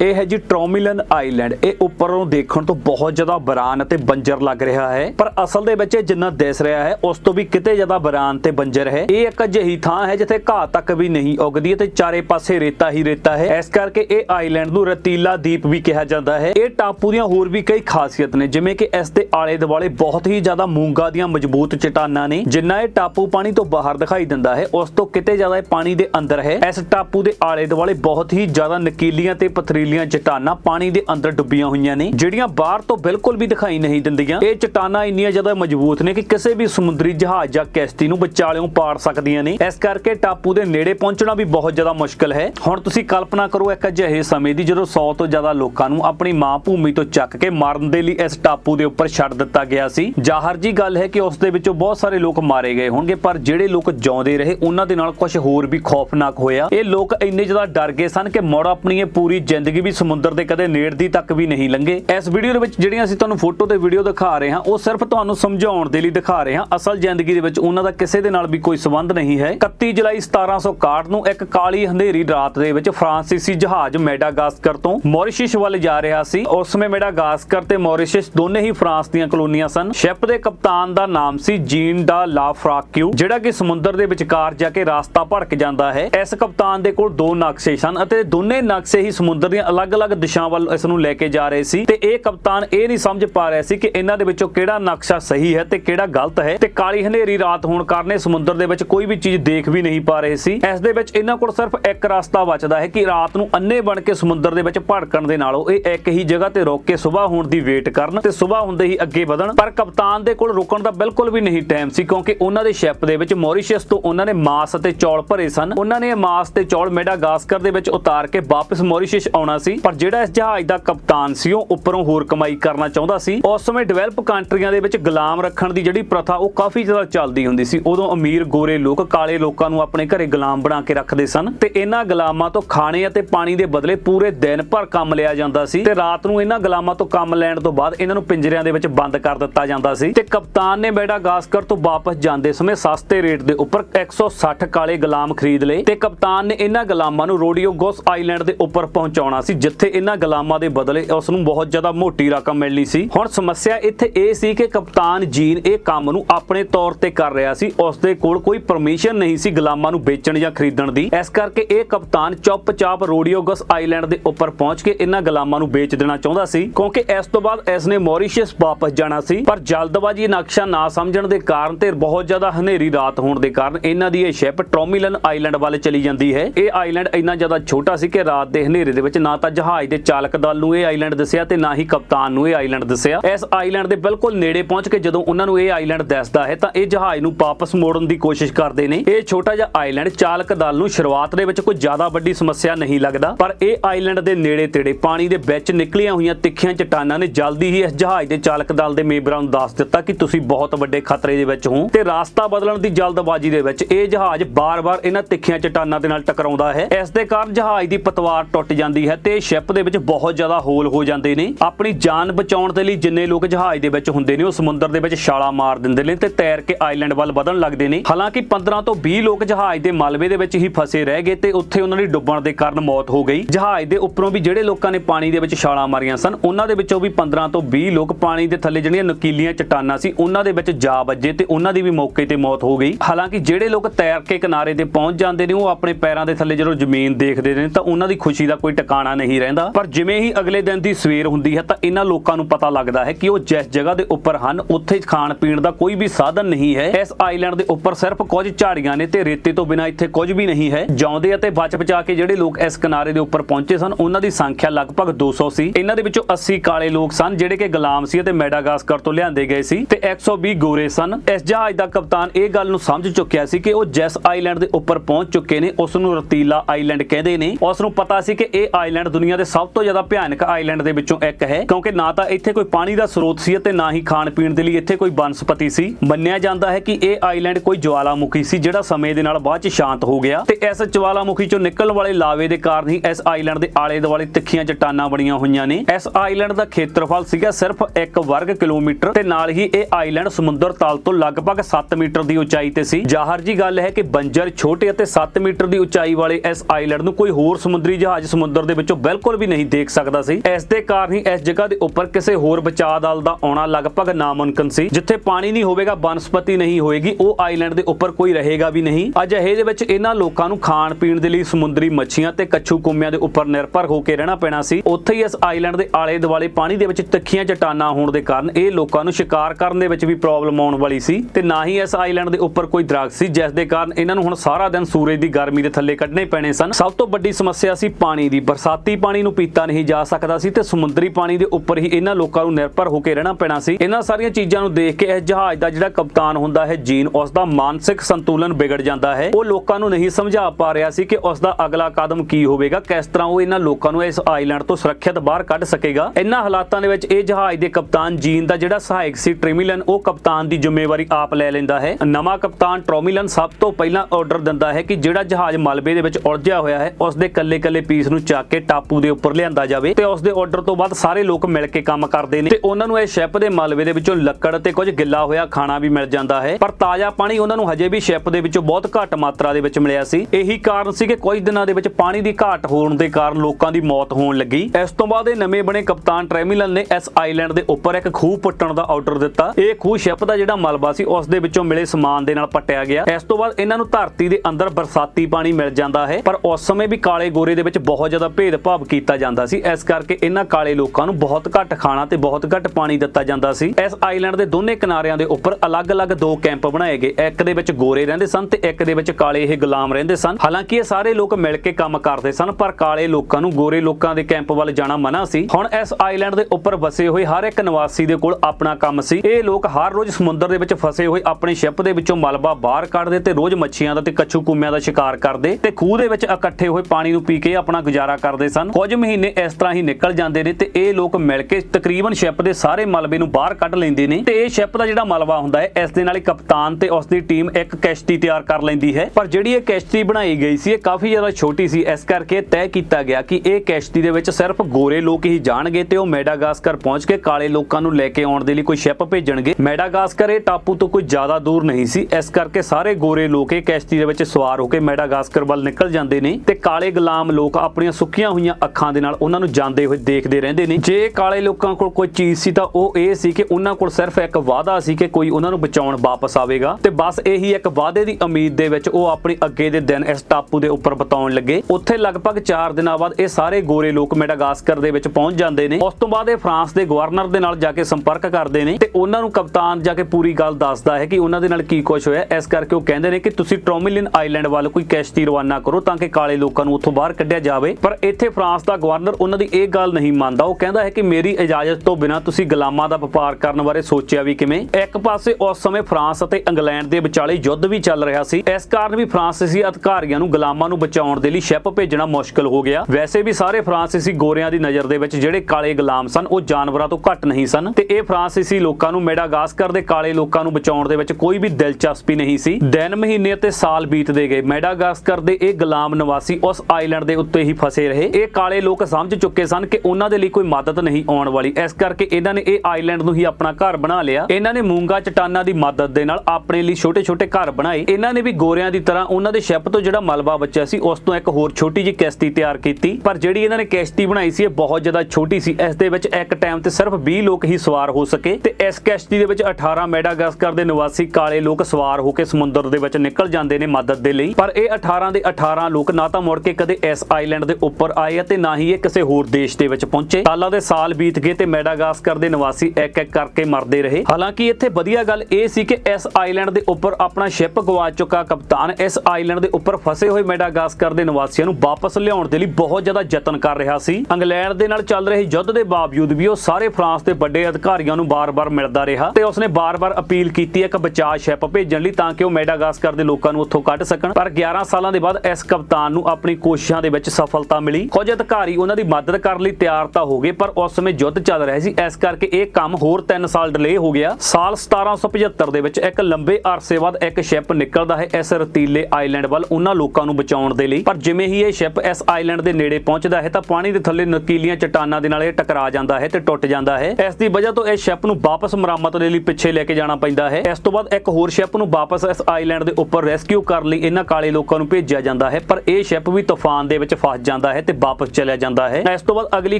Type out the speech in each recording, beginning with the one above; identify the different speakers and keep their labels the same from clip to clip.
Speaker 1: ਇਹ ਹੈ ਜੀ ਟ੍ਰੋਮਿਲਨ ਆਈਲੈਂਡ ਇਹ ਉੱਪਰੋਂ ਦੇਖਣ ਤੋਂ ਬਹੁਤ ਜ਼ਿਆਦਾ ਬਰਾਨ ਅਤੇ ਬੰਜਰ ਲੱਗ ਰਿਹਾ ਹੈ। ਪਰ ਅਸਲ ਦੇ ਵਿੱਚ ਜਿੰਨਾ ਦਿਸ ਰਿਹਾ ਹੈ, ਉਸ ਤੋਂ ਵੀ ਕਿਤੇ ਜ਼ਿਆਦਾ ਬਰਾਨ ਤੇ ਬੰਜਰ ਹੈ। ਇਹ ਇੱਕ ਅਜਿਹੀ ਥਾਂ ਹੈ ਜਿੱਥੇ ਘਾਹ ਤੱਕ ਵੀ ਨਹੀਂ ਉਗਦੀ ਤੇ ਚਾਰੇ ਪਾਸੇ ਰੇਤਾ ਹੀ ਰੇਤਾ ਹੈ। ਇਸ ਕਰਕੇ ਇਹ ਆਈਲੈਂਡ ਨੂੰ ਰਤੀਲਾ ਦੀਪ ਵੀ ਕਿਹਾ ਜਾਂਦਾ ਹੈ। ਇਹ ਟਾਪੂ ਦੀਆਂ ਹੋਰ ਵੀ ਕਈ ਖਾਸੀਅਤ ਨੇ, ਜਿਵੇਂ ਕਿ ਇਸ ਦੇ ਆਲੇ ਦੁਆਲੇ ਬਹੁਤ ਹੀ ਜ਼ਿਆਦਾ ਮੂੰਗਾ ਦੀਆਂ ਮਜ਼ਬੂਤ ਚਟਾਨਾਂ ਨੇ, ਜਿੰਨਾ ਇਹ ਟਾਪੂ ਪਾਣੀ ਤੋਂ ਬਾਹਰ ਦਿਖਾਈ ਦਿੰਦਾ ਹੈ, ਉਸ ਤੋਂ ਕਿਤੇ ਜ਼ਿਆਦਾ ਇਹ ਪਾਣੀ ਦੇ ਅੰਦਰ ਹੈ। ਇਸ ਟਾਪੂ ਦੇ ਆਲੇ ਦੁਆਲੇ ਬਹੁਤ ਹੀ ਜ਼ਿਆਦਾ ਨਕੀਲੀਆਂ ਤੇ ਪਥਰੀਲੀਆਂ ਚਟਾਨਾਂ ਪਾਣੀ ਦੇ ਅੰਦਰ ਡੁੱਬੀਆਂ ਹੋਈਆਂ ਨੇ, ਜਿਹੜੀਆਂ ਬਾਹਰ ਤੋਂ ਬਿਲਕੁਲ ਵੀ ਦਿਖਾਈ ਨਹੀਂ ਦਿੰਦੀਆਂ। ਇਹ ਚਟਾਨਾਂ ਇੰਨੀਆਂ ਜ਼ਿਆਦਾ ਮਜ਼ਬੂਤ ਨੇ ਕਿ ਕਿਸੇ ਵੀ ਸਮੁੰਦਰੀ ਜਹਾਜ਼ ਜਾਂ ਕਿਸ਼ਤੀ ਨੂੰ ਵਿਚਾਲਿਓਂ ਪਾੜ ਸਕਦੀਆਂ ਨੇ। ਇਸ ਕਰਕੇ ਟਾਪੂ ਦੇ ਨੇੜੇ ਪਹੁੰਚਣਾ ਵੀ ਬਹੁਤ ਜ਼ਿਆਦਾ ਮੁਸ਼ਕਲ ਹੈ। ਹੁਣ ਤੁਸੀਂ ਕਲਪਨਾ ਕਰੋ, ਇੱਕ ਅਜਿਹੇ ਸਮੇਂ ਦੀ ਜਦੋਂ 100 ਤੋਂ ਜ਼ਿਆਦਾ ਲੋਕਾਂ ਨੂੰ ਆਪਣੀ ਮਾਂ ਭੂਮੀ ਤੋਂ ਚੱਕ ਕੇ ਮਾਰਨ ਦੇ ਲਈ ਇਸ ਟਾਪੂ ਦੇ ਉੱਪਰ ਛੱਡ ਦਿੱਤਾ ਗਿਆ ਸੀ। ਜ਼ਾਹਰ ਜੀ ਗੱਲ ਹੈ ਕਿ ਉਸ ਦੇ ਵਿੱਚੋਂ ਬਹੁਤ ਸਾਰੇ ਲੋਕ ਮਾਰੇ ਗਏ ਹੋਣਗੇ, ਪਰ ਜਿਹੜੇ ਲੋਕ ਜਿਉਂਦੇ ਰਹੇ, ਉਹਨਾਂ ਦੇ ਨਾਲ ਕੁਝ ਹੋਰ ਵੀ ਖੌਫਨਾਕ ਹੋਇਆ। ਇਹ ਲੋਕ ਇੰਨੇ ਜ਼ਿਆਦਾ ਡਰ ਗਏ ਸਨ ਕਿ ਮੁੜ ਆਪਣੀ ਇਹ ਪੂਰੀ ਜ਼ਿੰਦਗੀ ਵੀ ਸਮੁੰਦਰ ਦੇ ਕਦੇ ਨੇੜਦੀ ਤੱਕ ਵੀ ਨਹੀਂ ਲੰਘੇ। ਇਸ ਵੀਡੀਓ ਦੇ ਵਿੱਚ ਜਿਹੜੀਆਂ ਅਸੀਂ ਤੁਹਾਨੂੰ ਫੋਟੋ ਤੇ ਵੀਡੀਓ ਦਿਖਾ ਰਹੇ ਹਾਂ, ਉਹ ਸਿਰਫ ਤੁਹਾਨੂੰ ਸਮਝਾਉਣ ਦੇ ਲਈ ਦਿਖਾ ਰਹੇ ਹਾਂ। ਅਸਲ ਜ਼ਿੰਦਗੀ ਦੇ ਵਿੱਚ ਉਹਨਾਂ ਦਾ ਕਿਸੇ ਦੇ ਨਾਲ ਵੀ ਕੋਈ ਸੰਬੰਧ ਨਹੀਂ ਹੈ। 31 ਜੁਲਾਈ 1761 ਨੂੰ ਇੱਕ ਕਾਲੀ ਹਨੇਰੀ ਰਾਤ ਦੇ ਵਿੱਚ ਫਰਾਂਸੀਸੀ ਜਹਾਜ਼ ਮੈਡਾਗਾਸਕਰ ਤੋਂ ਮੌਰੀਸ਼ੀਅਸ ਵੱਲ ਜਾ ਰਿਹਾ ਸੀ। ਉਸ ਸਮੇਂ ਮੈਡਾਗਾਸਕਰ ਤੇ ਮੌਰੀਸ਼ੀਅਸ ਦੋਨੇ ਹੀ ਫਰਾਂਸ ਦੀਆਂ ਕਲੋਨੀਆਂ ਸਨ। ਸ਼ਿਪ ਦੇ ਕਪਤਾਨ ਦਾ ਨਾਮ ਸੀ ਜੀਨ ਦਾ ਲਾ ਫਰਾਕਿਊ ਜਿਹੜਾ ਕਿ ਸਮੁੰਦਰ ਦੇ ਵਿਚਕਾਰ ਜਾ ਕੇ ਰਾਸਤਾ ਭੜਕ ਜਾਂਦਾ ਹੈ। ਇਸ ਕਪਤਾਨ ਦੇ ਕੋਲ ਦੋ ਨਕਸ਼ੇ ਸਨ ਅਤੇ ਦੋਨੇ ਨਕਸ਼ੇ ਹੀ ਸਮੁੰਦਰ ਦੀਆਂ ਅਲੱਗ-ਅਲੱਗ ਦਿਸ਼ਾਵਾਂ ਵੱਲ ਇਸ ਨੂੰ ਲੈ ਕੇ ਜਾ ਰਹੇ ਸੀ ਤੇ ਇਹ ਕਪਤਾਨ ਇਹ ਨਹੀਂ ਸਮਝ ਪਾ ਰਿਹਾ ਸੀ ਕਿ ਇਹਨਾਂ ਦੇ ਵਿੱਚੋਂ ਕਿਹੜਾ ਨਕਸ਼ਾ ਸਹੀ ਹੈ ਤੇ ਕਿਹੜਾ ਗਲਤ ਹੈ ਤੇ ਕਾਲੀ ਹਨੇਰੀ ਰਾਤ ਹੋਣ ਕਾਰਨ ਇਹ ਸਮੁੰਦਰ ਦੇ ਵਿੱਚ ਕੋਈ ਵੀ ਚੀਜ਼ ਦੇਖ ਵੀ ਨਹੀਂ ਪਾ ਰਹੇ ਸੀ। ਇਸ ਦੇ ਵਿੱਚ ਇਹਨਾਂ ਕੋਲ ਸਿਰਫ ਇੱਕ ਰਸਤਾ ਬਚਦਾ ਹੈ ਕਿ ਰਾਤ ਨੂੰ ਅੰਨੇ ਬਣ ਕੇ ਸਮੁੰਦਰ ਦੇ ਵਿੱਚ ਭੜਕਣ ਦੇ ਨਾਲੋਂ ਇਹ ਇੱਕ ਹੀ ਜਗ੍ਹਾ ਤੇ ਰੁਕ ਕੇ ਸਵੇਰ ਹੋਣ ਦੀ ਵੇਟ ਕਰਨ ਤੇ ਸਵੇਰ ਹੁੰਦੇ ਹੀ ਅੱਗੇ ਵਧਣ। ਪਰ ਕਪਤਾਨ ਦੇ ਕੋਲ ਰੁਕਣ ਦਾ ਬਿਲਕੁਲ ਵੀ ਨਹੀਂ ਟਾਈਮ ਸੀ ਕਿਉਂਕਿ ਉਹਨਾਂ ਦੇ ਸ਼ਿਪ ਦੇ ਵਿੱਚ ਮੌਰੀਸ਼ੀਅਸ ਤੋਂ ਉਹਨਾਂ ਨੇ ਮਾਸ ਅਤੇ ਚੌਲ ਭਰੇ ਸਨ। ਉਹਨਾਂ ਨੇ ਇਹ ਮਾਸ ਤੇ ਚੌਲ ਮੈਡਾਗਾਸਕਰ ਦੇ ਵਿੱਚ ਉਤਾਰ ਕੇ ਵਾਪਸ ਮੌਰੀਸ਼ੀਅਸ ਆਉਣਾ ਸੀ, ਪਰ ਜਿਹੜਾ ਇਸ ਜਹਾਜ਼ ਦਾ ਕਪਤਾਨ ਸੀ, ਉਹ ਉੱਪਰੋਂ ਹੋਰ ਕਮਾਈ ਕਰਨਾ ਚਾਹੁੰਦਾ ਸੀ। ਉਸ ਸਮੇਂ ਡਿਵੈਲਪ ਕੰਟਰੀਆਂ ਦੇ ਵਿੱਚ ਗੁਲਾਮ ਰੱਖਣ ਦੀ ਜਿਹੜੀ ਪ੍ਰਥਾ, ਉਹ ਕਾਫੀ ਜ਼ਿਆਦਾ ਚੱਲਦੀ ਹੁੰਦੀ ਸੀ। ਉਦੋਂ ਅਮੀਰ, ਗੋਰੇ ਲੋਕ ਕਾਲੇ ਲੋਕਾਂ ਨੂੰ ਆਪਣੇ ਘਰੇ ਗੁਲਾਮ ਬਣਾ ਕੇ ਰੱਖਦੇ ਸਨ ਤੇ ਇਹਨਾਂ ਗੁਲਾਮਾਂ ਤੋਂ ਖਾਣੇ ਅਤੇ ਪਾਣੀ ਦੇ ਬਦਲੇ ਪੂਰੇ ਦਿਨ ਭਰ ਕੰਮ ਲਿਆ ਜਾਂਦਾ ਸੀ ਤੇ ਰਾਤ ਨੂੰ ਇਹਨਾਂ ਗੁਲਾਮਾਂ ਤੋਂ ਕੰਮ ਲੈਣ ਤੋਂ ਬਾਅਦ ਇਹਨਾਂ ਨੂੰ ਪਿੰਜਰਿਆਂ ਦੇ ਵਿੱਚ ਬੰਦ ਕਰ ਦਿੱਤਾ ਜਾਂਦਾ ਸੀ ਤੇ ਕਪਤਾਨ ਨੇ ਮੈਡਾਗਾਸਕਰ ਤੋਂ ਵਾਪਸ ਜਾਂਦੇ ਸਮੇਂ ਸਸਤੇ ਰੇਟ ਦੇ ਉੱਪਰ 160 ਕਾਲੇ ਗੁਲਾਮ ਖਰੀਦ ਲਏ ਤੇ ਕਪਤਾਨ ਨੇ ਇਹਨਾਂ ਗੁਲਾਮਾਂ ਨੂੰ ਰੋਡੀਓਗੋਸ ਆਈਲੈਂਡ ਦੇ ਉੱਪਰ ਪਹੁੰਚਾਉਣਾ ਸੀ ਜਿੱਥੇ ਇਹਨਾਂ ਗੁਲਾਮਾਂ ਦੇ ਬਦਲੇ ਉਸ ਨੂੰ ਬਹੁਤ ਜ਼ਿਆਦਾ ਮੋਟੀ ਰਕਮ ਮਿਲਣੀ ਸੀ। ਹੁਣ ਸਮੱਸਿਆ ਇੱਥੇ ਇਹ ਸੀ ਕਿ ਕਪਤਾਨ ਜੀਨ ਇਹ ਕੰਮ ਨੂੰ ਆਪਣੇ ਤੌਰ ਤੇ ਕਰ ਰਿਹਾ ਸੀ। ਉਸ ਦੇ ਕੋਲ ਕੋਈ ਪਰਮਿਸ਼ਨ ਨਹੀਂ ਸੀ ਗੁਲਾਮਾਂ ਨੂੰ ਵੇਚਣ ਜਾਂ ਖਰੀਦਣ ਦੀ। ਇਸ ਕਰਕੇ ਇਹ ਕਪਤਾਨ ਚੁੱਪਚਾਪ ਰੋਡੀਓਗਸ ਆਈਲੈਂਡ ਦੇ ਉੱਪਰ ਪਹੁੰਚ ਕੇ ਇਹਨਾਂ ਗੁਲਾਮਾਂ ਨੂੰ ਵੇਚ ਦੇਣਾ ਚਾਹੁੰਦਾ ਸੀ, ਕਿਉਂਕਿ ਇਸ ਤੋਂ ਬਾਅਦ ਇਸ ਨੇ ਮੌਰੀਸ਼ੀਅਸ ਵਾਪਸ ਜਾਣਾ ਸੀ। ਪਰ ਜਲਦਬਾਜ਼ੀ ਨਕਸ਼ਾ ਨਾ ਸਮਝਣ ਦੇ ਕਾਰਨ ਤੇ ਬਹੁਤ ਜ਼ਿਆਦਾ ਹਨੇਰੀ ਰਾਤ ਹੋਣ ਦੇ ਕਾਰਨ ਇਹਨਾਂ ਦੀ ਇਹ ਸ਼ਿਪ ਟ੍ਰੋਮਿਲਨ ਆਈਲੈਂਡ ਵੱਲ ਚਲੀ ਜਾਂਦੀ ਹੈ। ਇਹ ਆਈਲੈਂਡ ਇੰਨਾ ਜ਼ਿਆਦਾ ਛੋਟਾ ਸੀ ਕਿ ਰਾਤ ਦੇ ਹਨੇਰੇ ਦੇ ਵਿੱਚ ਨਾ ਤਾਂ ਜਹਾਜ਼ ਦੇ ਚਾਲਕ ਦਲ ਨੂੰ ਇਹ ਆਈਲੈਂਡ ਦੱਸਿਆ ਤੇ ਨਾ ਹੀ ਕਪਤਾਨ ਨੂੰ ਇਹ ਆਈਲੈਂਡ ਦੱਸਿਆ। ਇਸ ਆਈਲੈਂਡ ਦੇ ਬਿਲਕੁਲ ਨੇੜੇ ਪਹੁੰਚ ਕੇ ਜਦੋਂ ਉਹਨਾਂ ਨੂੰ ਇਹ ਆਈਲੈਂਡ ਦੱਸਦਾ ਹੈ ਤਾਂ ਇਹ ਜਹਾਜ਼ ਨੂੰ ਵਾਪਸ ਮੋੜਨ ਦੀ ਕੋਸ਼ਿਸ਼ ਕਰਦੇ ਨੇ। ਇਹ ਛੋਟਾ ਜਿਹਾ ਆਈਲੈਂਡ ਚਾਲਕ ਦਲ ਨੂੰ ਸ਼ੁਰੂਆਤ ਦੇ ਵਿੱਚ ਕੋਈ ਜ਼ਿਆਦਾ ਵੱਡੀ ਸਮੱਸਿਆ ਨਹੀਂ ਲੱਗਦਾ, ਪਰ ਇਹ ਆਈਲੈਂਡ ਦੇ ਨੇੜੇ ਤੇੜੇ ਪਾਣੀ ਦੇ ਵਿੱਚ ਨਿਕਲੀਆਂ ਹੋਈਆਂ ਤਿੱਖੀਆਂ ਚਟਾਨਾਂ ਨੇ ਜਲਦੀ ਹੀ ਇਸ ਜਹਾਜ਼ ਦੇ ਚਾਲਕ ਦਲ ਦੇ ਮੈਂਬਰਾਂ ਨੂੰ ਦੱਸ ਦਿੱਤਾ ਕਿ ਤੁਸੀਂ ਬਹੁਤ ਵੱਡੇ ਖਤਰੇ ਦੇ ਵਿੱਚ ਹੋ ਤੇ ਰਾਸਤਾ ਬਦਲਣ ਦੀ ਜਲਦਬਾਜ਼ੀ ਦੇ ਵਿੱਚ ਇਹ ਜਹਾਜ਼ ਬਾਰ-ਬਾਰ ਇਹਨਾਂ ਤਿੱਖੀਆਂ ਚਟਾਨਾਂ ਦੇ ਨਾਲ ਟਕਰਾਉਂਦਾ ਹੈ। ਇਸ ਦੇ ਕਾਰਨ ਜਹਾਜ਼ ਦੀ ਪਤਵਾਰ ਟੁੱਟ ਜਾਂਦੀ ਹੈ ਤੇ ਸ਼ਿਪ ਦੇ ਵਿੱਚ ਬਹੁਤ ਜ਼ਿਆਦਾ ਹੋਲ ਹੋ ਜਾਂਦੇ ਨੇ। ਆਪਣੀ ਜਾਨ ਬਚਾਉਣ ਦੇ ਲਈ ਜਿੰਨੇ ਲੋਕ ਜਹਾਜ਼ ਦੇ ਵਿੱਚ ਹੁੰਦੇ ਨੇ, ਉਹ ਸਮੁੰਦਰ ਦੇ ਵਿੱਚ ਛਾਲਾ ਮਾਰ ਦਿੰਦੇ ਨੇ ਤੇ ਤੈਰ ਕੇ ਆਈਲੈਂਡ ਵੱਲ ਵਧਣ ਲੱਗਦੇ ਨੇ। ਹਾਲਾਂਕਿ 15 ਤੋਂ 20 ਲੋਕ ਜਹਾਜ਼ ਦੇ ਮਲਬੇ ਦੇ ਵਿੱਚ ਹੀ ਫਸੇ ਰਹਿ ਗਏ ਤੇ ਉੱਥੇ ਉਹਨਾਂ ਦੀ ਡੁੱਬਣ ਦੇ ਕਾਰਨ ਮੌਤ ਹੋ ਗਈ। ਜਹਾਜ਼ ਦੇ ਉੱਪਰੋਂ ਵੀ ਜਿਹੜੇ ਲੋਕਾਂ ਨੇ ਪਾਣੀ ਦੇ ਵਿੱਚ ਛਾਲਾਂ ਮਾਰੀਆਂ ਸਨ, ਉਹਨਾਂ ਦੇ ਵਿੱਚੋਂ ਵੀ 15 ਤੋਂ 20 ਲੋਕ ਪਾਣੀ ਦੇ ਥੱਲੇ ਜਿਹੜੀਆਂ ਨਕੀਲੀਆਂ ਚਟਾਨਾਂ ਸੀ, ਉਹਨਾਂ ਦੇ ਵਿੱਚ ਜਾ ਵੱਜੇ ਤੇ ਉਹਨਾਂ ਦੀ ਵੀ ਮੌਕੇ ਤੇ ਮੌਤ ਹੋ ਗਈ। ਹਾਲਾਂਕਿ ਜਿਹੜੇ ਲੋਕ ਤੈਰ ਕੇ ਕਿਨਾਰੇ ਤੇ ਪਹੁੰਚ ਜਾਂਦੇ ਨੇ, ਉਹ ਆਪਣੇ ਪੈਰਾਂ ਦੇ ਥੱਲੇ ਜਦੋਂ ਜ਼ਮੀਨ ਦੇਖਦੇ ਨੇ, ਤਾਂ ਉਹਨਾਂ ਦੀ ਖੁਸ਼ੀ ਦਾ ਕੋਈ ਟਿਕਾਣਾ ਨਹੀਂ ਰਹਿੰਦਾ। ਪਰ ਜਿਵੇਂ ਹੀ ਅਗਲੇ ਦਿਨ ਦੀ ਸਵੇਰ ਹੁੰਦੀ ਹੈ ਤਾਂ ਇਹਨਾਂ ਲੋਕਾਂ ਨੂੰ ਪਤਾ ਲੱਗਦਾ ਹੈ ਕਿ ਉਹ ਜਿਸ ਜਗ੍ਹਾ ਦੇ ਉੱਪਰ ਹਨ, ਉੱਥੇ ਖਾਣ ਪੀਣ ਦਾ ਕੋਈ ਵੀ ਸਾਧਨ ਨਹੀਂ ਹੈ। ਇਸ ਆਈਲੈਂਡ ਦੇ ਉੱਪਰ ਸਿਰਫ ਕੁਝ ਝਾੜੀਆਂ ਨੇ ਤੇ ਰੇਤੇ ਤੋਂ ਬਿਨਾਂ ਇੱਥੇ ਕੁਝ ਵੀ ਨਹੀਂ ਹੈ। ਜਿਉਂਦੇ ਅਤੇ ਬਚ ਬਚਾ ਕੇ ਜਿਹੜੇ ਲੋਕ ਇਸ ਕਿਨਾਰੇ ਦੇ ਉੱਪਰ ਪਹੁੰਚੇ ਸਨ, ਉਹਨਾਂ ਦੀ ਸੰਖਿਆ ਲਗਭਗ 200 ਸੀ ਇਹਨਾਂ ਦੇ ਵਿੱਚੋਂ 80 ਕਾਲੇ ਲੋਕ ਸਨ, ਜਿਹੜੇ ਕਿ ਗੁਲਾਮ ਸੀ ਅਤੇ ਮੈਡਾਗਾਸਕਰ ਤੋਂ ਲਿਆਂਦੇ ਗਏ ਸੀ ਤੇ 120 ਗੋਰੇ ਸਨ। ਇਸ ਜਹਾਜ਼ ਦਾ ਕਪਤਾਨ ਇਹ ਗੱਲ ਨੂੰ ਸਮਝ ਚੁੱਕਿਆ ਸੀ ਕਿ ਉਹ ਜਿਸ ਆਈਲੈਂਡ ਦੇ ਉੱਪਰ ਪਹੁੰਚ ਚੁੱਕੇ ਨੇ, ਉਸ ਨੂੰ ਰਤੀਲਾ ਆਈਲੈਂਡ ਕਹਿੰਦੇ ਨੇ। ਉਸ ਨੂੰ ਪਤਾ ਸੀ ਕਿ ਇਹ ਆਈਲੈਂਡ ਦੁਨੀਆ ਦੇ ਸਭ ਤੋਂ ਜ਼ਿਆਦਾ ਭਿਆਨਕ ਆਈਲੈਂਡ ਦੇ ਵਿੱਚੋਂ ਇੱਕ ਹੈ, ਕਿਉਂਕਿ ਨਾ ਤਾਂ ਇੱਥੇ ਕੋਈ ਪਾਣੀ ਦਾ ਸਰੋਤ ਸੀ ਅਤੇ ਨਾ ਹੀ ਖਾਣ ਪੀਣ ਦੇ ਲਈ ਇੱਥੇ ਕੋਈ ਬਨਸਪਤੀ ਸੀ। ਮੰਨਿਆ ਜਾਂਦਾ ਹੈ ਕਿ ਇਹ ਆਈਲੈਂਡ ਕੋਈ ਜਵਾਲਾਮੁਖੀ ਸੀ, ਜਿਹੜਾ ਸਮੇਂ ਦੇ ਨਾਲ ਬਾਅਦ ਚ ਸ਼ਾਂਤ ਹੋ ਗਿਆ ਤੇ ਇਸ ਜਵਾਲਾਮੁਖੀ ਚੋਂ ਨਿਕਲਣ ਵਾਲੇ ਲਾਵੇ ਦੇ ਕਾਰਨ ਹੀ ਇਸ ਆਈਲੈਂਡ ਦੇ ਆਲੇ ਦੁਆਲੇ ਤਿੱਖੀਆਂ ਚਟਾਨਾਂ ਬਣੀਆਂ ਹੋਈਆਂ ਨੇ। ਇਸ ਆਈਲੈਂਡ ਦਾ ਖੇਤਰਫਲ ਸੀਗਾ ਸਿਰਫ 1 ਵਰਗ ਕਿਲੋਮੀਟਰ ਤੇ ਨਾਲ ਹੀ ਇਹ ਆਈਲੈਂਡ ਸਮੁੰਦਰ ਤਲ ਤੋਂ ਲਗਭਗ 7 ਮੀਟਰ ਦੀ ਉਚਾਈ ਤੇ ਸੀ। ਜ਼ਾਹਰ ਜੀ ਗੱਲ ਹੈ ਕਿ ਬੰਜਰ ਛੋਟੇ ਅਤੇ 7 ਮੀਟਰ ਦੀ ਉਚਾਈ ਵਾਲੇ ਇਸ ਆਈਲੈਂਡ ਨੂੰ ਕੋਈ ਹੋਰ ਸਮੁੰਦਰੀ ਜਹਾਜ਼ ਸਮੁੰਦਰ ਦੇ ਵਿੱਚ ਵਿੱਚੋਂ ਬਿਲਕੁਲ ਵੀ ਨਹੀਂ ਦੇਖ ਸਕਦਾ ਸੀ। ਇਸ ਦੇ ਕਾਰਨ ਹੀ ਇਸ ਜਗ੍ਹਾ ਦੇ ਉੱਪਰ ਕਿਸੇ ਹੋਰ ਬਚਾਅ ਦਲ ਦਾ ਆਉਣਾ ਲਗਭਗ ਨਾਮੁਮਕਿਨ ਸੀ। ਜਿੱਥੇ ਪਾਣੀ ਨਹੀਂ ਹੋਵੇਗਾ, ਬਨਸਪਤੀ ਨਹੀਂ ਹੋਏਗੀ, ਉਹ ਆਈਲੈਂਡ ਦੇ ਉੱਪਰ ਕੋਈ ਰਹੇਗਾ ਵੀ ਨਹੀਂ। ਅਜਿਹੇ ਦੇ ਵਿੱਚ ਇਹਨਾਂ ਲੋਕਾਂ ਨੂੰ ਖਾਣ ਪੀਣ ਦੇ ਲਈ ਸਮੁੰਦਰੀ ਮੱਛੀਆਂ ਤੇ ਕੱਛੂ ਕੁੰਮਿਆਂ ਦੇ ਉੱਪਰ ਨਿਰਭਰ ਹੋ ਕੇ ਰਹਿਣਾ ਪੈਣਾ ਸੀ। ਉੱਥੇ ਹੀ ਇਸ ਆਈਲੈਂਡ ਦੇ ਆਲੇ ਦੁਆਲੇ ਪਾਣੀ ਦੇ ਵਿੱਚ ਤਿੱਖੀਆਂ ਚਟਾਨਾਂ ਹੋਣ ਦੇ ਕਾਰਨ ਇਹ ਲੋਕਾਂ ਨੂੰ ਸ਼ਿਕਾਰ ਕਰਨ ਦੇ ਵਿੱਚ ਵੀ ਪ੍ਰੋਬਲਮ ਆਉਣ ਵਾਲੀ ਸੀ। ਤੇ ਨਾ ਹੀ ਇਸ ਆਈਲੈਂਡ ਦੇ ਉੱਪਰ ਕੋਈ ਦਰਖਤ ਸੀ, ਜਿਸ ਦੇ ਕਾਰਨ ਇਹਨਾਂ ਨੂੰ ਹੁਣ ਸਾਰਾ ਦਿਨ ਸੂਰਜ ਦੀ ਗਰਮੀ ਦੇ ਥੱਲੇ ਕੱਢਣੇ ਪੈਣੇ ਸਨ। ਸਭ ਤੋਂ ਵੱਡੀ ਸਮੱਸਿਆ ਸੀ ਪਾਣੀ ਦੀ, ਬਰਸਾਤ ਪਾਣੀ ਨੂੰ ਪੀਤਾ ਨਹੀਂ ਜਾ ਸਕਦਾ ਸੀ ਤੇ ਸਮੁੰਦਰੀ ਪਾਣੀ ਦੇ ਉੱਪਰ ਹੀ ਇਹਨਾਂ ਲੋਕਾਂ ਨੂੰ ਨਿਰਭਰ ਹੋ ਕੇ ਰਹਿਣਾ ਪੈਣਾ ਸੀ। ਇਹਨਾਂ ਸਾਰੀਆਂ ਚੀਜ਼ਾਂ ਨੂੰ ਦੇਖ ਕੇ ਇਸ ਜਹਾਜ਼ ਦਾ ਜਿਹੜਾ ਕਪਤਾਨ ਹੁੰਦਾ ਹੈ ਜੀਨ, ਉਸ ਦਾ ਮਾਨਸਿਕ ਸੰਤੁਲਨ ਵਿਗੜ ਜਾਂਦਾ ਹੈ। ਉਹ ਲੋਕਾਂ ਨੂੰ ਨਹੀਂ ਸਮਝਾ ਪਾ ਰਿਹਾ ਸੀ ਕਿ ਉਸ ਦਾ ਅਗਲਾ ਕਦਮ ਕੀ ਹੋਵੇਗਾ, ਕਿਸ ਤਰ੍ਹਾਂ ਉਹ ਇਹਨਾਂ ਲੋਕਾਂ ਨੂੰ ਇਸ ਆਈਲੈਂਡ ਤੋਂ ਸੁਰੱਖਿਅਤ ਬਾਹਰ ਕੱਢ ਸਕੇਗਾ। ਇਹਨਾਂ ਹਾਲਾਤਾਂ ਦੇ ਵਿੱਚ ਇਹ ਜਹਾਜ਼ ਦੇ ਕਪਤਾਨ ਜੀਨ ਦਾ ਜਿਹੜਾ ਸਹਾਇਕ ਸੀ ਟ੍ਰਿਮਿਲਨ, ਉਹ ਕਪਤਾਨ ਦੀ ਜ਼ਿੰਮੇਵਾਰੀ ਆਪ ਲੈ ਲੈਂਦਾ ਹੈ। ਨਵਾਂ ਕਪਤਾਨ ਟ੍ਰੋਮਿਲਨ ਸਭ ਤੋਂ ਪਹਿਲਾਂ ਆਰਡਰ ਦਿੰਦਾ ਹੈ ਕਿ ਜਿਹੜਾ ਜਹਾਜ਼ ਮਲਬੇ ਦੇ ਵਿੱਚ ਉਲਝਿਆ ਹੋਇਆ ਹੈ, ਉਸ ਦੇ ਕੱਲੇ-ਕੱਲੇ ਪੀਸ ਨੂੰ ਚੱਕ ਕੇ ਟਾਪੂ ਦੇ ਉੱਪਰ ਲਿਆਂਦਾ ਜਾਵੇ ਤੇ ਉਸ ਦੇ ਆਰਡਰ ਤੋਂ ਬਾਅਦ ਸਾਰੇ ਲੋਕ ਮਿਲ ਕੇ ਕੰਮ ਕਰਦੇ ਨੇ ਤੇ ਉਹਨਾਂ ਨੂੰ ਇਹ ਸ਼ੈਪ ਦੇ ਮਲਬੇ ਦੇ ਵਿੱਚੋਂ ਲੱਕੜ ਤੇ ਕੁਝ ਗਿੱਲਾ ਹੋਇਆ ਖਾਣਾ ਵੀ ਮਿਲ ਜਾਂਦਾ ਹੈ। ਪਰ ਤਾਜ਼ਾ ਪਾਣੀ ਉਹਨਾਂ ਨੂੰ ਹਜੇ ਵੀ ਸ਼ਿਪ ਦੇ ਵਿੱਚੋਂ ਬਹੁਤ ਘੱਟ ਮਾਤਰਾ ਦੇ ਵਿੱਚ ਮਿਲਿਆ ਸੀ। ਇਹੀ ਕਾਰਨ ਸੀ ਕਿ ਕੁਝ ਦਿਨਾਂ ਦੇ ਵਿੱਚ ਪਾਣੀ ਦੀ ਘਾਟ ਹੋਣ ਦੇ ਕਾਰਨ ਲੋਕਾਂ ਦੀ ਮੌਤ ਹੋਣ ਲੱਗੀ। ਇਸ ਤੋਂ ਬਾਅਦ ਇਹ ਨਵੇਂ ਬਣੇ ਕਪਤਾਨ ਟ੍ਰੈਮਿਲਨ ਨੇ ਇਸ ਆਈਲੈਂਡ ਦੇ ਉੱਪਰ ਇੱਕ ਖੂਹ ਪੁੱਟਣ ਦਾ ਆਰਡਰ ਦਿੱਤਾ। ਇਹ ਖੂਹ ਸ਼ਿਪ ਦਾ ਜਿਹੜਾ ਮਲਬਾ ਸੀ, ਉਸ ਦੇ ਵਿੱਚੋਂ ਮਿਲੇ ਸਮਾਨ ਦੇ ਨਾਲ ਪੱਟਿਆ ਗਿਆ। ਇਸ ਤੋਂ ਬਾਅਦ ਇਹਨਾਂ ਨੂੰ ਧਰਤੀ ਦੇ ਅੰਦਰ ਬਰਸਾਤੀ ਪਾਣੀ ਮਿਲ ਜਾਂਦਾ ਹੈ। ਪਰ ਉਸ ਸਮੇਂ ਵੀ ਕਾਲੇ ਗੋਰੇ ਦੇ ਵਿੱਚ ਬਹੁਤ ਜ਼ਿਆਦਾ ਭੇਦ ਭੇਦਭਾਵ ਕੀਤਾ ਜਾਂਦਾ ਸੀ। ਇਸ ਕਰਕੇ ਇਹਨਾਂ ਕਾਲੇ ਲੋਕਾਂ ਨੂੰ ਬਹੁਤ ਘੱਟ ਖਾਣਾ ਤੇ ਬਹੁਤ ਘੱਟ ਪਾਣੀ ਦਿੱਤਾ ਜਾਂਦਾ ਸੀ। ਇਸ ਆਈਲੈਂਡ ਦੇ ਦੋਨੇ ਕਿਨਾਰਿਆਂ ਦੇ ਉੱਪਰ ਅਲੱਗ-ਅਲੱਗ ਦੋ ਕੈਂਪ ਬਣਾਏ ਗਏ। ਇੱਕ ਦੇ ਵਿੱਚ ਗੋਰੇ ਰਹਿੰਦੇ ਸਨ ਤੇ ਇੱਕ ਦੇ ਵਿੱਚ ਕਾਲੇ ਇਹ ਗੁਲਾਮ ਰਹਿੰਦੇ ਸਨ। ਹਾਲਾਂਕਿ ਇਹ ਸਾਰੇ ਲੋਕ ਮਿਲ ਕੇ ਕੰਮ ਕਰਦੇ ਸਨ, ਪਰ ਕਾਲੇ ਲੋਕਾਂ ਨੂੰ ਗੋਰੇ ਲੋਕਾਂ ਦੇ ਕੈਂਪ ਵੱਲ ਜਾਣਾ ਮਨਾ ਸੀ। ਹੁਣ ਇਸ ਆਈਲੈਂਡ ਦੇ ਉੱਪਰ ਵਸੇ ਹੋਏ ਹਰ ਇੱਕ ਨਿਵਾਸੀ ਦੇ ਕੋਲ ਆਪਣਾ ਕੰਮ ਸੀ। ਇਹ ਲੋਕ ਹਰ ਰੋਜ਼ ਸਮੁੰਦਰ ਦੇ ਵਿੱਚ ਫਸੇ ਹੋਏ ਆਪਣੇ ਸ਼ਿਪ ਦੇ ਵਿੱਚੋਂ ਮਲਬਾ ਬਾਹਰ ਕੱਢਦੇ ਤੇ ਰੋਜ਼ ਮੱਛੀਆਂ ਦਾ ਤੇ ਕੱਛੂ ਕੁੰਮਿਆਂ ਦਾ ਸ਼ਿਕਾਰ ਕਰਦੇ ਤੇ ਖੂਹ ਦੇ ਵਿੱਚ ਇਕੱਠੇ ਹੋਏ ਪਾਣੀ ਨੂੰ ਪੀ ਕੇ ਆਪਣਾ ਗੁਜ਼ਾਰਾ ਕਰਦੇ ਸਨ। ਕੁਝ ਮਹੀਨੇ ਇਸ ਤਰ੍ਹਾਂ ਹੀ ਨਿਕਲ ਜਾਂਦੇ ਨੇ ਤੇ ਇਹ ਲੋਕ ਮਿਲ ਕੇ ਤਕਰੀਬਨ ਸ਼ਿਪ ਦੇ ਸਾਰੇ ਮਲਬੇ ਨੂੰ ਬਾਹਰ ਕੱਢ ਲੈਂਦੇ ਨੇ ਤੇ ਇਹ ਸ਼ਿਪ ਦਾ ਜਿਹੜਾ ਮਲਬਾ ਹੁੰਦਾ ਹੈ, ਇਸ ਦੇ ਨਾਲ ਹੀ ਕਪਤਾਨ ਤੇ ਉਸ ਦੀ ਟੀਮ ਇੱਕ ਕਿਸ਼ਤੀ ਤਿਆਰ ਕਰ ਲੈਂਦੀ ਹੈ। ਪਰ ਜਿਹੜੀ ਇਹ ਕਿਸ਼ਤੀ ਬਣਾਈ ਗਈ ਸੀ, ਇਹ ਕਾਫੀ ਜ਼ਿਆਦਾ ਛੋਟੀ ਸੀ। ਇਸ ਕਰਕੇ ਤੈਅ ਕੀਤਾ ਗਿਆ ਕਿ ਇਹ ਕਿਸ਼ਤੀ ਦੇ ਵਿੱਚ ਸਿਰਫ ਗੋਰੇ ਲੋਕ ਹੀ ਜਾਣਗੇ ਤੇ ਉਹ ਮੈਡਾਗਾਸਕਰ ਪਹੁੰਚ ਕੇ ਕਾਲੇ ਲੋਕਾਂ ਨੂੰ ਲੈ ਕੇ ਆਉਣ ਦੇ ਲਈ ਕੋਈ ਸ਼ਿਪ ਭੇਜਣਗੇ। ਮੈਡਾਗਾਸਕਰ ਇਹ ਟਾਪੂ ਤੋਂ ਕੋਈ ਜ਼ਿਆਦਾ ਦੂਰ ਨਹੀਂ ਸੀ। ਇਸ ਕਰਕੇ ਸਾਰੇ ਗੋਰੇ ਲੋਕ ਇਹ ਕਿਸ਼ਤੀ ਦੇ ਵਿੱਚ ਸਵਾਰ ਹੋ ਕੇ ਮੈਡਾਗਾਸਕਰ ਵੱਲ ਨਿਕਲ ਜਾਂਦੇ ਨੇ ਤੇ ਕਾਲੇ ਗੁਲਾਮ ਲੋਕ ਆਪਣੀਆਂ ਸੁੱਕੀਆਂ ਹੋਈਆਂ ਅੱਖਾਂ ਦੇ ਨਾਲ ਉਹਨਾਂ ਨੂੰ ਜਾਂਦੇ ਹੋਏ ਦੇਖਦੇ ਰਹਿੰਦੇ ਨੇ। ਜੇ ਕਾਲੇ ਲੋਕਾਂ ਕੋਲ ਕੋਈ ਚੀਜ਼ ਸੀ ਤਾਂ ਉਹ ਇਹ ਸੀ ਕਿ ਉਹਨਾਂ ਕੋਲ ਸਿਰਫ ਇੱਕ ਵਾਅਦਾ ਸੀ ਕਿ ਕੋਈ ਉਹਨਾਂ ਨੂੰ ਬਚਾਉਣ ਵਾਪਸ ਆਵੇਗਾ। ਤੇ ਬਸ ਇਹੀ ਇੱਕ ਵਾਅਦੇ ਦੀ ਉਮੀਦ ਦੇ ਵਿੱਚ ਉਹ ਆਪਣੀ ਅੱਗੇ ਦੇ ਦਿਨ ਇਸ ਟਾਪੂ ਦੇ ਉੱਪਰ ਬਿਤਾਉਣ ਲੱਗੇ। ਉੱਥੇ ਲਗਭਗ 4 ਦਿਨਾਂ ਬਾਅਦ ਇਹ ਸਾਰੇ ਗੋਰੇ ਲੋਕ ਮੈਡਾਗਾਸਕਰ ਦੇ ਵਿੱਚ ਪਹੁੰਚ ਜਾਂਦੇ ਨੇ। ਉਸ ਤੋਂ ਬਾਅਦ ਇਹ ਫਰਾਂਸ ਦੇ ਗਵਰਨਰ ਦੇ ਨਾਲ ਜਾ ਕੇ ਸੰਪਰਕ ਕਰਦੇ ਨੇ ਤੇ ਉਹਨਾਂ ਨੂੰ ਕਪਤਾਨ ਜਾ ਕੇ ਪੂਰੀ ਗੱਲ ਦੱਸਦਾ ਹੈ ਕਿ ਉਹਨਾਂ ਦੇ ਨਾਲ ਕੀ ਕੁਝ ਹੋਇਆ। ਇਸ ਕਰਕੇ ਉਹ ਕਹਿੰਦੇ ਨੇ ਕਿ ਤੁਸੀਂ ਟ੍ਰੋਮਿਲਿਨ ਆਈਲੈਂਡ ਵੱਲ ਕੋਈ ਕਿਸ਼ਤੀ ਰਵਾਨਾ ਕਰੋ ਤਾਂ ਕਿ ਕਾਲੇ ਲੋਕਾਂ ਨੂੰ ਉੱਥੋਂ ਬਾਹਰ ਕੱਢਿਆ ਜਾਵੇ। ਪਰ ਇੱਥੇ ਫਰਾਂਸ ਦਾ ਗਵਰਨਰ ਉਹਨਾਂ ਦੀ ਇਹ ਗੱਲ ਨਹੀਂ ਮੰਨਦਾ। ਉਹ ਕਹਿੰਦਾ ਹੈ ਕਿ ਮੇਰੀ ਇਜਾਜ਼ਤ ਤੋਂ ਬਿਨਾਂ ਤੁਸੀਂ ਗੁਲਾਮਾਂ ਦਾ ਵਪਾਰ ਕਰਨ ਬਾਰੇ ਸੋਚਿਆ ਵੀ ਕਿਵੇਂ? ਇੱਕ ਪਾਸੇ ਉਸ ਸਮੇਂ ਫਰਾਂਸ ਅਤੇ ਇੰਗਲੈਂਡ ਦੇ ਵਿਚਾਲੇ ਯੁੱਧ ਵੀ ਚੱਲ ਰਿਹਾ ਸੀ। ਇਸ ਕਾਰਨ ਵੀ ਫਰਾਂਸੀਸੀ ਅਧਿਕਾਰੀਆਂ ਨੂੰ ਗੁਲਾਮਾਂ ਨੂੰ ਬਚਾਉਣ ਦੇ ਲਈ ਸ਼ਿਪ ਭੇਜਣਾ ਮੁਸ਼ਕਲ ਹੋ ਗਿਆ। ਵੈਸੇ ਵੀ ਸਾਰੇ ਫਰਾਂਸੀਸੀ ਗੋਰਿਆਂ ਦੀ ਨਜ਼ਰ ਦੇ ਵਿੱਚ ਜਿਹੜੇ ਕਾਲੇ ਗੁਲਾਮ ਸਨ, ਉਹ ਜਾਨਵਰਾਂ ਤੋਂ ਘੱਟ ਨਹੀਂ ਸਨ ਤੇ ਇਹ ਫਰਾਂਸੀਸੀ ਲੋਕਾਂ ਨੂੰ ਮੈਡਾਗਾਸਕਰ ਦੇ ਕਾਲੇ ਲੋਕਾਂ ਨੂੰ ਬਚਾਉਣ ਦੇ ਵਿੱਚ ਕੋਈ ਵੀ ਦਿਲਚਸਪੀ ਨਹੀਂ ਸੀ। ਦਿਨ, ਮਹੀਨੇ ਅਤੇ ਸਾਲ ਬੀਤਦੇ ਗਏ। ਮੈਡਾਗਾਸਕਰ ਦੇ ਇਹ ਗੁਲਾਮ ਨਿਵਾਸੀ ਉਸ ਆਈਲੈਂਡ ਦੇ ਉੱਤੇ ਹੀ ਫਸੇ ਰਹੇ। ਇਹ ਕਾਲੇ ਲੋਕ ਸਮਝ ਚੁੱਕੇ ਸਨ ਕਿ ਉਹਨਾਂ ਦੇ ਲਈ ਕੋਈ ਮਦਦ ਨਹੀਂ ਆਉਣ ਵਾਲੀ। ਇਸ ਕਰਕੇ ਇਹਨਾਂ ਨੇ ਇਹ ਆਈਲੈਂਡ ਨੂੰ ਹੀ ਆਪਣਾ ਘਰ ਬਣਾ ਲਿਆ। ਇਹਨਾਂ ਨੇ ਮੂੰਗਾ ਚਟਾਨਾਂ ਦੀ ਮਦਦ ਦੇ ਨਾਲ ਆਪਣੇ ਲਈ ਛੋਟੇ-ਛੋਟੇ ਘਰ ਬਣਾਏ। ਇਹਨਾਂ ਨੇ ਵੀ ਗੋਰਿਆਂ ਦੀ ਤਰ੍ਹਾਂ ਉਹਨਾਂ ਦੇ ਸ਼ਿਪ ਤੋਂ ਜਿਹੜਾ ਮਲਬਾ ਬਚਿਆ ਸੀ, ਉਸ ਤੋਂ ਇੱਕ ਹੋਰ ਛੋਟੀ ਜਿਹੀ ਕਿਸ਼ਤੀ ਤਿਆਰ ਕੀਤੀ। ਪਰ ਜਿਹੜੀ ਇਹਨਾਂ ਨੇ ਕਿਸ਼ਤੀ ਬਣਾਈ ਸੀ, ਇਹ ਬਹੁਤ ਜ਼ਿਆਦਾ ਛੋਟੀ ਸੀ। ਇਸ ਦੇ ਵਿੱਚ ਇੱਕ ਟਾਈਮ ਤੇ ਸਿਰਫ 20 ਲੋਕ ਹੀ ਸਵਾਰ ਹੋ ਸਕੇ ਤੇ ਇਸ ਕਿਸ਼ਤੀ ਦੇ ਵਿੱਚ 18 ਮੈਡਾਗਾਸਕਰ ਦੇ ਨਿਵਾਸੀ ਕਾਲੇ ਲੋਕ ਸਵਾਰ ਹੋ ਕੇ ਸਮੁੰਦਰ ਦੇ ਵਿੱਚ ਨਿਕਲ ਜਾਂਦੇ ਨੇ ਮਦਦ ਦੇ ਲਈ। ਪਰ ਇਹ 18 ਦੇ 18 ਲੋਕ ਨਾ ਤਾਂ ਮੁੜ ਕੇ ਕਦੇ ਇਸ ਆਈਲੈਂਡ ਦੇ ਉੱਪਰ ਆਏ ਅਤੇ ਨਾ ਹੀ ਇਹ ਕਿਸੇ ਹੋਰ ਦੇਸ਼ ਦੇ ਵਿੱਚ ਪਹੁੰਚੇ। ਸਾਲਾਂ ਦੇ ਸਾਲ ਬੀਤ ਗਏ ਤੇ ਮੈਡਾਗਾਸਕਰ ਦੇ ਨਿਵਾਸੀ ਇੱਕ ਇੱਕ ਕਰਕੇ ਮਰਦੇ ਰਹੇ। ਹਾਲਾਂਕਿ ਇੱਥੇ ਵਧੀਆ ਗੱਲ ਇਹ ਸੀ ਕਿ ਇਸ ਆਈਲੈਂਡ ਦੇ ਉੱਪਰ ਆਪਣਾ ਸ਼ਿਪ ਗਵਾ ਚੁੱਕਾ ਕਪਤਾਨ। ਇਸ ਆਈਲੈਂਡ ਦੇ ਉੱਪਰ ਫਸੇ ਹੋਏ ਮੈਡਾਗਾਸਕਰ ਦੇ ਨਿਵਾਸੀਆਂ ਨੂੰ ਵਾਪਸ ਲਿਆਉਣ ਦੇ ਲਈ ਬਹੁਤ ਜ਼ਿਆਦਾ ਯਤਨ ਕਰ ਰਿਹਾ ਸੀ। ਇੰਗਲੈਂਡ ਦੇ ਨਾਲ ਚੱਲ ਰਹੇ ਯੁੱਧ ਦੇ ਬਾਵਜੂਦ ਵੀ ਉਹ ਸਾਰੇ ਫਰਾਂਸ ਦੇ ਵੱਡੇ ਅਧਿਕਾਰੀਆਂ ਨੂੰ ਬਾਰ-ਬਾਰ ਮਿਲਦਾ ਰਿਹਾ ਤੇ ਉਸਨੇ ਬਾਰ-ਬਾਰ ਅਪੀਲ ਕੀਤੀ ਇੱਕ ਬਚਾਅ ਸ਼ਿਪ ਭੇਜਣ ਲਈ ਤਾਂ ਕਿ ਉਹ ਮੈਡਾਗਾਸਕਰ ਦੇ ਲੋਕਾਂ ਨੂੰ ਉੱਥੋਂ ਕੱਢ ਸਕਣ। ਪਰ 11 ਸਾਲਾਂ ਦੇ ਬਾਅਦ ਇਸ ਕਪਤਾਨ ਨੂੰ ਆਪਣੀ ਕੋਸ਼ਿਸ਼ਾਂ ਦੇ ਵਿੱਚ ਸਫਲਤਾ ਮਿਲੀ। ਕੁਝ ਅਧਿਕਾਰੀ ਉਹਨਾਂ ਦੀ ਮਦਦ ਕਰਨ ਲਈ ਤਿਆਰ ਤਾਂ ਹੋ ਗਏ, ਪਰ ਉਸ ਸਮੇਂ ਯੁੱਧ ਚੱਲ ਰਿਹਾ ਸੀ। ਇਸ ਕਰਕੇ ਇਹ ਕੰਮ ਹੋਰ 3 ਸਾਲ ਡਿਲੇ ਹੋ ਗਿਆ। ਸਾਲ 1775 ਦੇ ਵਿੱਚ ਇੱਕ ਲੰਬੇ ਅਰਸੇ ਬਾਅਦ ਇੱਕ ਸ਼ਿਪ ਨਿਕਲਦਾ ਹੈ ਇਸ ਰਤੀਲੇ ਆਈਲੈਂਡ ਵੱਲ, ਉਹਨਾਂ ਲੋਕਾਂ ਨੂੰ ਬਚਾਉਣ ਦੇ ਲਈ। ਪਰ ਜਿਵੇਂ ਹੀ ਇਹ ਸ਼ਿਪ ਇਸ ਆਈਲੈਂਡ ਦੇ ਨੇੜੇ ਪਹੁੰਚਦਾ ਹੈ, ਤਾਂ ਪਾਣੀ ਦੇ ਥੱਲੇ ਨਕੀਲੀਆਂ ਚਟਾਨਾਂ ਦੇ ਨਾਲ ਇਹ ਟਕਰਾ ਜਾਂਦਾ ਹੈ ਤੇ ਟੁੱਟ ਜਾਂਦਾ ਹੈ। ਇਸ ਦੀ ਵਜ੍ਹਾ ਤੋਂ ਇਹ ਸ਼ਿਪ ਨੂੰ ਵਾਪਸ ਮੁਰੰਮਤ ਦੇ ਲਈ ਪਿੱਛੇ ਲੈ ਕੇ ਜਾਣਾ ਪੈਂਦਾ ਹੈ। ਇਸ ਤੋਂ ਬਾਅਦ ਇੱਕ ਹੋਰ ਸ਼ਿਪ ਨੂੰ ਵਾਪਸ ਇਸ ਆਈਲੈਂਡ ਦੇ ਉੱਪਰ ਰੈਸਕਿਊ ਕਰਨ ਲਈ ਇਹਨਾਂ ਕਾਲੇ ਲੋਕਾਂ ਨੂੰ ਭੇਜਿਆ ਜਾਂਦਾ ਹੈ, ਪਰ ਇਹ ਸ਼ਿਪ ਵੀ ਤੂਫਾਨ ਦੇ ਵਿੱਚ ਫਸ ਜਾਂਦਾ ਹੈ ਤੇ ਵਾਪਸ ਚਲਿਆ ਜਾਂਦਾ ਹੈ। ਇਸ ਤੋਂ ਬਾਅਦ ਅਗਲੀ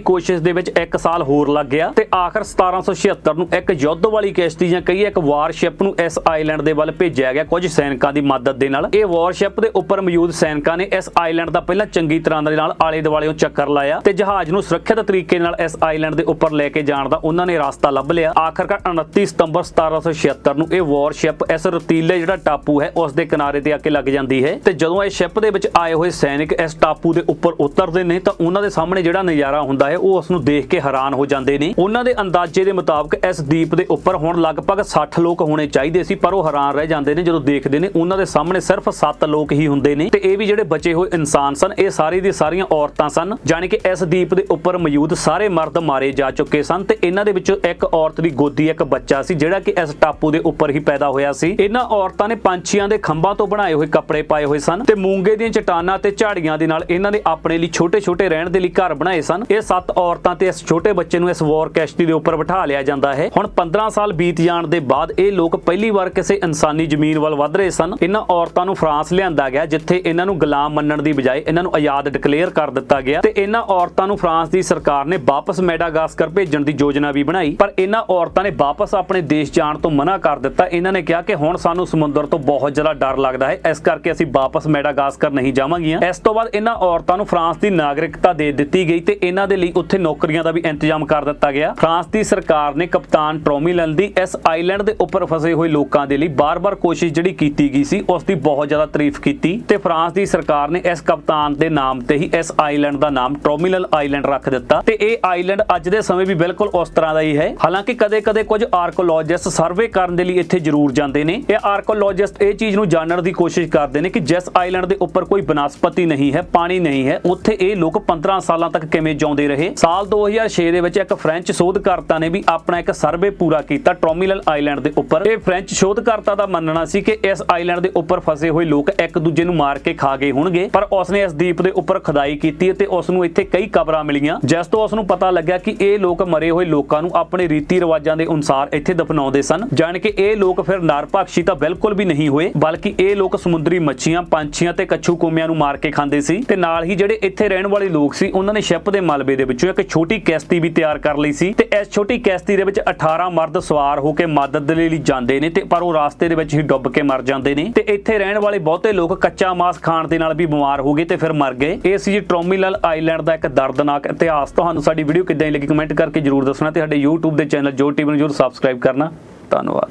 Speaker 1: ਕੋਸ਼ਿਸ਼ ਦੇ ਵਿੱਚ 1 ਸਾਲ ਹੋਰ ਲੱਗ ਗਿਆ ਤੇ ਆਖਰ 1776 ਨੂੰ ਇੱਕ ਯੁੱਧ ਵਾਲੀ ਕਿਸ਼ਤੀ ਜਾਂ ਕਹੀਏ ਇੱਕ ਵਾਰਸ਼ਿਪ ਨੂੰ ਇਸ ਆਈਲੈਂਡ ਦੇ ਵੱਲ ਭੇਜਿਆ ਗਿਆ ਕੁਝ ਸੈਨਿਕਾਂ ਦੀ ਮਦਦ ਦੇ ਨਾਲ। ਇਹ ਵਾਰਸ਼ਿਪ ਦੇ ਉੱਪਰ ਮੌਜੂਦ ਸੈਨਿਕਾਂ ਨੇ ਇਸ ਆਈਲੈਂਡ ਦਾ ਪਹਿਲਾਂ ਚੰਗੀ ਤਰ੍ਹਾਂ ਦੇ ਨਾਲ ਆਲੇ ਦੁਆਲੇ ਚੱਕਰ ਲਾਇਆ ਤੇ ਜਹਾਜ਼ ਨੂੰ ਸੁਰੱਖਿਅਤ ਤਰੀਕੇ ਨਾਲ ਇਸ ਆਈਲੈਂਡ ਦੇ ਉੱਪਰ ਲੈ ਕੇ ਜਾਣ ਦਾ ਉਹਨਾਂ ਨੇ ਰਸਤਾ ਲੱਭ ਲਿਆ। ਆਖਰਕਾਰ 29 ਸਤੰਬਰ 1776 ਨੂੰ ਇਹ ਵਾਰਸ਼ਿਪ ਇਸ ਰਤੀਲੇ ਜਿਹੜਾ ਟਾਪੂ ਹੈ, ਉਸ ਦੇ ਕਿਨਾਰੇ ਤੇ ਆ ਕੇ ਲੱਗ ਜਾਂਦੀ ਹੈ ਤੇ ਜਦੋਂ ਇਹ ਸ਼ਿਪ ਦੇ ਵਿੱਚ ਆਏ ਹੋਏ ਸੈਨਿਕ ਇਸ ਟਾਪੂ ਦੇ ਉੱਪਰ ਉਤਰਦੇ ਨੇ ਤਾਂ ਉਹਨਾਂ ਦੇ ਸਾਹਮਣੇ ਜਿਹੜਾ ਨਜ਼ਾਰਾ ਹੁੰਦਾ ਹੈ, ਉਹ ਉਸ ਨੂੰ ਦੇਖ ਕੇ ਹੈਰਾਨ ਹੋ ਜਾਂਦੇ ਨੇ। ਉਹਨਾਂ ਦੇ ਅੰਦਾਜ਼ੇ ਦੇ ਮੁਤਾਬਕ ਇਸ ਦੀਪ ਦੇ ਉੱਪਰ ਹੁਣ ਲਗਭਗ 60 ਲੋਕ ਹੋਣੇ ਚਾਹੀਦੇ ਸੀ, ਪਰ ਉਹ ਹੈਰਾਨ ਰਹਿ ਜਾਂਦੇ ਨੇ ਜਦੋਂ ਦੇਖਦੇ ਨੇ ਉਹਨਾਂ ਦੇ ਸਾਹਮਣੇ ਸਿਰਫ 7 ਲੋਕ ਹੀ ਹੁੰਦੇ ਨੇ। ਤੇ ਇਹ ਵੀ ਜਿਹੜੇ ਬਚੇ ਹੋਏ ਇਨਸਾਨ ਸਨ, ਇਹ ਸਾਰੀ ਦੀ ਸਾਰੀਆਂ ਔਰਤਾਂ ਸਨ, ਜਾਣੀ ਕਿ ਇਸ ਦੀਪ ਦੇ ਉੱਪਰ ਮੌਜੂਦ ਸਾਰੇ ਮਰਦ ਮਾਰੇ ਜਾ ਚੁੱਕੇ ਸਨ ਤੇ ਇਹਨਾਂ ਦੇ ਵਿੱਚੋਂ ਇੱਕ ਔਰਤ ਦੀ ਗੋਦੀ, ਇੱਕ ਬੱਚਾ ਸੀ, ਜਿਹੜਾ ਕਿ ਇਸ ਟਾਪੂ ਦੇ ਉੱਪਰ ਹੀ ਪੈਦਾ ਹੋਇਆ ਸੀ। ਇਹਨਾਂ ਔਰਤਾਂ ਨੇ ਪੰਛੀਆਂ ਦੇ ਖੰਭਾਂ ਤੋਂ ਬਣਾਏ ਹੋਏ ਕੱਪੜੇ ਪਾਏ ਹੋਏ ਸਨ ਤੇ ਮੂੰਗੇ ਦੀਆਂ ਚਟਾਨਾਂ ਤੇ ਝਾੜੀਆਂ ਦੇ ਨਾਲ ਇਹਨਾਂ ਨੇ ਆਪਣੇ ਲਈ ਛੋਟੇ ਛੋਟੇ ਰਹਿਣ ਦੇ ਲਈ ਘਰ ਬਣਾਏ ਸਨ। ਇਹ ਸੱਤ ਔਰਤਾਂ ਤੇ ਇਸ ਛੋਟੇ ਬੱਚੇ ਨੂੰ ਇਸ ਵਾਰ ਕੈਸ਼ਤੀ ਦੇ ਉੱਪਰ ਬਿਠਾ ਲਿਆ ਜਾਂਦਾ ਹੈ। ਹੁਣ 15 ਸਾਲ ਬੀਤ ਜਾਣ ਦੇ ਬਾਅਦ ਇਹ ਲੋਕ ਪਹਿਲੀ ਵਾਰ ਕਿਸੇ ਇਨਸਾਨੀ ਜ਼ਮੀਨ ਵੱਲ ਵੱਧ ਰਹੇ ਸਨ। ਇਹਨਾਂ ਔਰਤਾਂ ਨੂੰ ਫਰਾਂਸ ਲਿਆਂਦਾ ਗਿਆ, ਜਿੱਥੇ ਇਹਨਾਂ ਨੂੰ ਗੁਲਾਮ ਮੰਨਣ ਦੀ ਬਜਾਏ ਇਹਨਾਂ ਨੂੰ ਆਜ਼ਾਦ ਡਿਕਲੇਅਰ ਕਰ ਦਿੱਤਾ ਗਿਆ ਤੇ ਇਹਨਾਂ ਔਰਤਾਂ ਨੂੰ ਫਰਾਂਸ ਦੀ ਸਰਕਾਰ ਨੇ ਵਾਪਸ ਮੈਡਾਗਾਸਕਰ ਭੇਜਣ ਦੀ ਯੋਜਨਾ ਵੀ ਬਣਾਈ। ਪਰ ਇਹਨਾਂ ਔਰਤਾਂ ਨੇ ਵਾਪਸ ਆਪਣੇ ਦੇਸ਼ ਜਾਣ ਤੋਂ ਮਨਾ ਕਰ ਦਿੱਤਾ। ਇਹਨਾਂ ਨੇ ਕਿਹਾ ਕਿ ਹੁਣ ਸਾਨੂੰ ਸਮੁੰਦਰ ਤੋਂ ਬਹੁਤ ਜ਼ਿਆਦਾ ਡਰ ਲੱਗਦਾ ਹੈ। ਇਸ ਕਰਕੇ ਅਸੀਂ ਵਾਪਸ ਮੈਡਾਗਾਸਕਰ ਨਹੀਂ ਜਾਵਾਂਗੀਆਂ। ਇਸ ਤੋਂ ਬਾਅਦ ਇਹਨਾਂ ਔਰਤਾਂ ਨੂੰ ਫਰਾਂਸ ਦੀ ਨਾਗਰਿਕਤਾ ਦੇ ਦਿੱਤੀ ਗਈ ਤੇ ਇਹਨਾਂ ਦੇ ਲਈ ਉੱਥੇ ਨੌਕਰੀਆਂ ਦਾ ਵੀ ਇੰਤਜ਼ਾਮ ਕਰ ਦਿੱਤਾ ਗਿਆ। ਫਰਾਂਸ ਦੀ ਸਰਕਾਰ ਨੇ ਕਪਤਾਨ ਟ੍ਰੋਮੀਲਨ ਦੀ ਇਸ ਆਈਲੈਂਡ ਦੇ ਉੱਪਰ ਫਸੇ ਹੋਏ ਲੋਕਾਂ ਦੇ ਲਈ ਬਾਰ-ਬਾਰ ਕੋਸ਼ਿਸ਼ ਜਿਹੜੀ ਕੀਤੀ ਗਈ ਸੀ, ਉਸ ਦੀ ਬਹੁਤ ਜ਼ਿਆਦਾ ਤਾਰੀਫ ਕੀਤੀ ਤੇ ਫਰਾਂਸ ਦੀ ਸਰਕਾਰ ਨੇ ਇਸ ਕਪਤਾਨ ਦੇ ਨਾਮ ਤੇ ਹੀ ਇਸ ਆਈਲੈਂਡ ਦਾ ਨਾਮ ਟ੍ਰੋਮੀਲਨ ਆਈਲੈਂਡ ਰੱਖ ਦਿੱਤਾ ਤੇ ਇਹ ਆਈਲੈਂਡ ਅੱਜ ਦੇ ਸਮੇਂ ਵੀ ਬਿਲਕੁਲ ਉਸ ਤਰ੍ਹਾਂ ਦਾ ਹੀ ਹੈ। ਹਾਲਾਂਕਿ ਕਦੇ-ਕਦੇ ਕੁਝ ਆਰਕੋਲੋਜਿਸਟ ਸਰਵੇ ਕਰਨ ਦੇ ਲਈ ਇੱਥੇ ਜ਼ਰੂਰ ਜਾਂਦੇ ਨੇ। ਇਹ ਆਰਕੋਲੋਜਿਸਟ ਇਹ ਚੀਜ਼ ਨੂੰ ਜਾਣਨ ਦੀ ਕੋਸ਼ਿਸ਼ ਕਰਦੇ ਨੇ ਕਿ ਜਿਸ ਆਈਲੈਂਡ ਦੇ ਉੱਪਰ ਕੋਈ ਬਨਸਪਤੀ ਨਹੀਂ ਹੈ, ਪਾਣੀ ਨਹੀਂ ਹੈ, ਉੱਥੇ ਇਹ ਲੋਕ 15 ਸਾਲਾਂ ਤੱਕ ਕਿਵੇਂ ਜਿਉਂਦੇ ਰਹੇ? ਸਾਲ 2006 ਦੇ ਵਿੱਚ ਇੱਕ ਫ੍ਰੈਂਚ ਸ਼ੋਧਕਰਤਾ ਨੇ ਵੀ ਆਪਣਾ ਇੱਕ ਸਰਵੇ ਪੂਰਾ ਕੀਤਾ ਟ੍ਰੋਮੀਲਨ ਆਈਲੈਂਡ ਦੇ ਉੱਪਰ। ਇਹ ਫ੍ਰੈਂਚ ਸ਼ੋਧਕਰਤਾ ਦਾ ਮੰਨਣਾ ਸੀ ਕਿ ਇਸ ਆਈਲੈਂਡ ਦੇ ਉੱਪਰ ਫਸੇ ਹੋਏ ਲੋਕ ਇੱਕ ਦੂਜੇ ਨੂੰ ਮਾਰ ਕੇ ਖਾ ਗਏ ਹੋਣਗੇ, ਪਰ ਉਸਨੇ ਇਸ ਦੀਪ ਦੇ ਉੱਪਰ ਖੁਦਾਈ ਕੀਤੀ ਤੇ ਉਸ ਨੂੰ ਇੱਥੇ ਕਈ ਕਬਰਾਂ ਮਿਲੀਆਂ, ਜਿਸ ਤੋਂ ਉਸ ਨੂੰ ਪਤਾ ਲੱਗਿਆ ਕਿ ਇਹ ਲੋਕ ਮਰੇ ਹੋਏ ਲੋਕਾਂ ਨੂੰ ਆਪਣੇ ਰੀਤੀ ਰਿਵਾਜਾਂ ਦੇ ਅਨੁਸਾਰ ਇੱਥੇ ਦਫਨਾਉਂਦੇ ਸਨ। ਜਾਣ ਕਿ ਇਹ ਲੋਕ ਫਿਰ ਨਰਭਖਸ਼ੀ ਤਾਂ ਬਿਲਕੁਲ ਵੀ ਨਹੀਂ ਹੋਏ, ਬਲਕਿ ਇਹ ਲੋਕ ਸਮੁੰਦਰੀ ਮੱਛੀਆਂ, ਪੰਛੀਆਂ ਤੇ ਕੱਛੂ ਕੋਮਿਆਂ ਨੂੰ ਮਾਰ ਕੇ ਖਾਂਦੇ ਸੀ ਤੇ ਨਾਲ ਹੀ ਜਿਹੜੇ ਇੱਥੇ ਰਹਿਣ ਵਾਲੇ ਲੋਕ ਸੀ, ਉਹਨਾਂ ਨੇ ਸ਼ਿਪ ਦੇ ਮਲਬੇ ਦੇ ਵਿੱਚੋਂ ਇੱਕ ਛੋਟੀ ਕਿਸ਼ਤੀ ਵੀ ਤਿਆਰ ਕਰ ਲਈ ਸੀ ਤੇ ਇਸ ਛੋਟੀ ਕਿਸ਼ਤੀ ਦੇ ਵਿੱਚ 18 ਮਰਦ ਸਵਾਰ ਹੋ ਕੇ ਮਦਦ ਦੇ ਲਈ ਜਾਂਦੇ ਨੇ ਤੇ ਪਰ ਉਹ ਰਾਸਤੇ ਦੇ ਵਿੱਚ ਹੀ ਡੁੱਬ ਕੇ ਮਰ ਜਾਂਦੇ ਨੇ ਤੇ ਇੱਥੇ ਰਹਿਣ ਵਾਲੇ ਬਹੁਤੇ ਲੋਕ ਕੱਚਾ ਮਾਸ ਖਾਣ ਦੇ ਨਾਲ ਵੀ ਬਿਮਾਰ ਹੋ ਗਏ ਤੇ ਫਿਰ ਮਰ ਗਏ। ਇਹ ਸੀ ਜੀ ਟ੍ਰੋਮੀਲਲ ਆਈਲੈਂਡ ਦਾ ਇੱਕ ਦਰਦਨਾਕ ਇਤਿਹਾਸ। ਤੁਹਾਨੂੰ ਸਾਡੀ ਵੀਡੀਓ ਕਿੱਦਾਂ ਦੀ ਲੱਗੀ ਕਮੈਂਟ ਕਰਕੇ ਜਰੂਰ ਦੱਸਣਾ ਤੇ ਸਾਡੇ YouTube ਦੇ ਚੈਨਲ ਜੋ ਟੀਵੀ ਨੂੰ ਜਰੂਰ ਸਬਸਕ੍ਰਾਈਬ ਕਰਨਾ। ਧੰਨਵਾਦ।